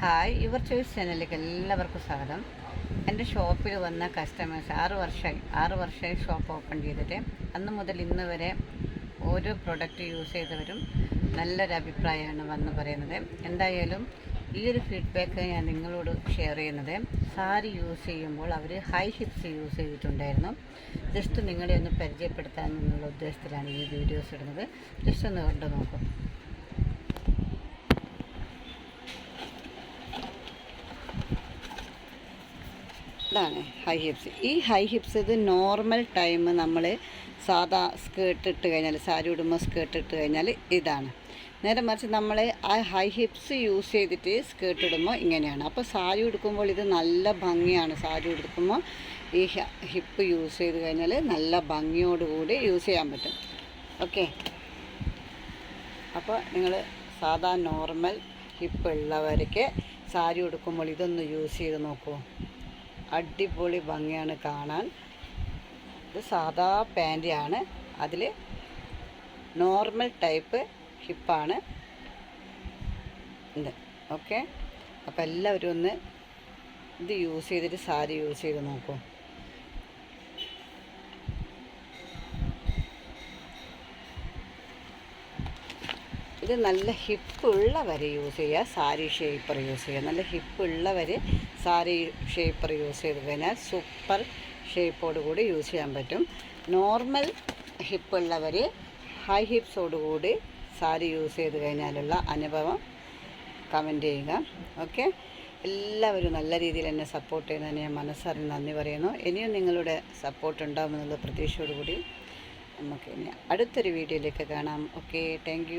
Hi your choice ചാനലിലേക്ക് എല്ലാവർക്കും സ്വാഗതം. എന്റെ ഷോപ്പിൽ വന്ന കസ്റ്റമേഴ്സ് ആറ് വർഷമായി ആറ് വർഷമായി ഷോപ്പ് ഓപ്പൺ ചെയ്തിട്ട് അന്ന് മുതൽ ഇന്ന് വരെ ഓരോ പ്രൊഡക്റ്റ് യൂസ് ചെയ്തവരും നല്ലൊരു അഭിപ്രായമാണ് വന്ന് പറയുന്നത്. എന്തായാലും ഈ ഒരു ഫീഡ്ബാക്ക് ഞാൻ നിങ്ങളോട് ഷെയർ ചെയ്യുന്നത്. സാരി യൂസ് ചെയ്യുമ്പോൾ അവർ ഹൈ ഹിപ്സ് യൂസ് ചെയ്തിട്ടുണ്ടായിരുന്നു. ജസ്റ്റ് നിങ്ങളെ ഒന്ന് പരിചയപ്പെടുത്താൻ എന്നുള്ള ഉദ്ദേശത്തിലാണ് ഈ വീഡിയോസ് ഇടുന്നത്. ജസ്റ്റ് ഒന്ന് കണ്ടു നോക്കും. ഇതാണ് ഹൈ ഹിപ്സ് ഈ ഹൈ ഹിപ്സ് ഇത് നോർമൽ ടൈം നമ്മൾ സാധാ സ്കേർട്ട് ഇട്ട് കഴിഞ്ഞാൽ സാരി ഉടുമ്പോൾ സ്കേർട്ട് ഇട്ട് കഴിഞ്ഞാൽ ഇതാണ്. നേരെ മറിച്ച് നമ്മൾ ആ ഹൈ ഹിപ്സ് യൂസ് ചെയ്തിട്ട് സ്കേർട്ട് ഇടുമ്പോൾ ഇങ്ങനെയാണ്. അപ്പോൾ സാരി ഉടുക്കുമ്പോൾ ഇത് നല്ല ഭംഗിയാണ്. സാരി ഉടുക്കുമ്പോൾ ഈ ഹിപ്പ് യൂസ് ചെയ്ത് കഴിഞ്ഞാൽ നല്ല ഭംഗിയോടുകൂടി യൂസ് ചെയ്യാൻ പറ്റും. ഓക്കെ അപ്പോൾ നിങ്ങൾ സാധാ നോർമൽ ഹിപ്പ് ഉള്ളവർക്ക് സാരി ഉടുക്കുമ്പോൾ ഇതൊന്ന് യൂസ് ചെയ്ത് നോക്കൂ. അടിപൊളി ഭംഗിയാണ് കാണാൻ. ഇത് സാധാ പാന്റിയാണ് അതിൽ നോർമൽ ടൈപ്പ് ഹിപ്പാണ്. ഇത് ഓക്കെ. അപ്പോൾ എല്ലാവരും ഒന്ന് ഇത് യൂസ് ചെയ്തിട്ട് സാരി യൂസ് ചെയ്ത് നോക്കൂ. ഇത് നല്ല ഹിപ്പ് ഉള്ളവർ യൂസ് ചെയ്യുക. സാരി ഷേപ്പർ യൂസ് ചെയ്യുക. നല്ല ഹിപ്പ് ഉള്ളവർ സാരി ഷേപ്പർ യൂസ് ചെയ്ത് കഴിഞ്ഞാൽ സൂപ്പർ ഷേപ്പോട് കൂടി യൂസ് ചെയ്യാൻ പറ്റും. നോർമൽ ഹിപ്പ് ഉള്ളവർ ഹൈ ഹിപ്സോടുകൂടി സാരി യൂസ് ചെയ്ത് കഴിഞ്ഞാലുള്ള അനുഭവം കമന്റ് ചെയ്യുക. ഓക്കെ എല്ലാവരും നല്ല രീതിയിൽ എന്നെ സപ്പോർട്ട് ചെയ്യുന്നതിന് ഞാൻ മനസ്സറിഞ്ഞ് നന്ദി പറയുന്നു. ഇനിയും നിങ്ങളുടെ സപ്പോർട്ട് ഉണ്ടാകുമെന്നുള്ള പ്രതീക്ഷയോടുകൂടി നമുക്ക് ഇനി അടുത്തൊരു വീഡിയോയിലേക്ക് കാണാം. Okay thank